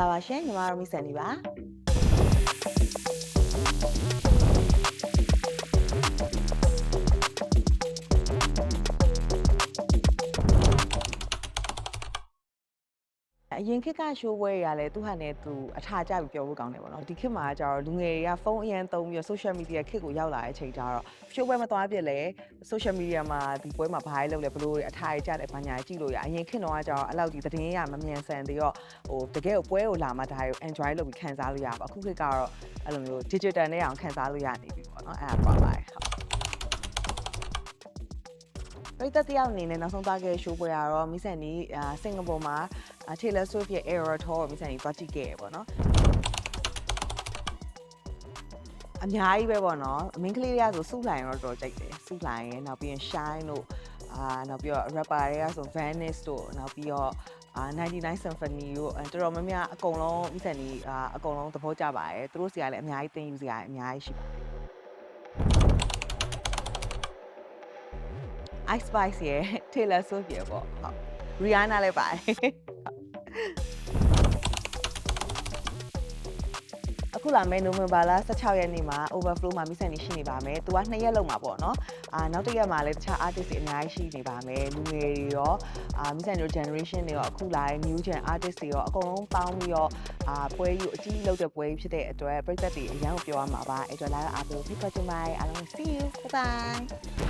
လာပါရှင်ညီမတို့မိဆန်နေပါ အရင်ခေတ်ကရှိုးပွဲတွေကလည်းသူဟာနဲ့သူအထာကြပြီးပြောဖို့ကောင်းတယ်ပေါ့နော်ဒီခေတ်မှာကျတော့လူငယ်တွေကဖုန်းအရင်သုံးပြီးတော့ social media ခေတ်ကိုရောက်လာတဲ့အချိန်ကျတော့ရှိုးပွဲမသွားပြစ်လဲ social media မှာဒီပွဲမှာဘာတွေလုပ်လဲဘလို့အထာတွေကြတယ်ဘာညာတွေကြည့်လို့ရအရင်ခေတ်တော့ကကျတော့အဲ့လောက်ဒီသတင်းရမမြန်ဆန်သေးတော့ဟိုတကယ်ကိုပွဲကိုလာမှဒါတွေကို enjoy လုပ်ပြီးခံစားလို့ရပါအခုခေတ်ကတော့အဲ့လိုမျိုး digital နဲ့အောင်ခံစားလို့ရနေပြီပေါ့နော်အဲ့ဒါပါပါတယ်ဟုတ် ပရိသတ်တယောက်အနေနဲ့နောက်ဆုံးသွားခဲ့ရှိုးပွဲကတော့မိဆန်နီအာစင်ကာပူမှာ Taylor Swift ရဲ့ Eras Tour ကိုမိဆန်နီသွားကြည့်ခဲ့ရပေါ့နော်အများကြီးပဲပေါ့နော်အမင်းကလေးတွေကဆိုစုလိုင်တော့တော်ကြိုက်တယ်စုလိုင်ရယ်နောက်ပြီးရင် Shine တို့အာနောက်ပြီးတော့ rapper တွေကဆို Venice တို့နောက်ပြီးတော့အာ99 Symphony တို့အဲတော်တော်များများအကုန်လုံးမိဆန်နီအာအကုန်လုံးသဘောကျပါတယ်သူတို့စီကလည်းအများကြီးသင်ယူစရာအများကြီးရှိပါတယ် Ice Spice ရဲ့ Taylor Swift ရဲ့ပေါ့ဟုတ် Rihanna လည်းပါတယ်အခုလာမယ့်နိုဝင်ဘာလ16ရက်နေ့မှာ overflow မှာမိဆန်နေရှိနေပါမယ်။သူက2ရက်လောက်မှာပေါ့နော်။အာနောက်တစ်ရက်မှာလည်းတခြား artist တွေအများကြီးရှိနေပါမယ်။လူငယ်တွေရောအာမိဆန်တို့ generation တွေရောအခုလာတဲ့ new gen artist တွေရောအကုန်လုံးပေါင်းပြီးတော့အာပွဲကြီးကိုအကြီးလုပ်တဲ့ပွဲကြီးဖြစ်တဲ့အတွက်ပြည်သက်တွေအရန်ကိုပြောရမှာပါ။အဲ့တော့လာတော့အားပေးဖိတ်ခေါ်ချင်ပါတယ်။အားလုံး see you. Bye bye.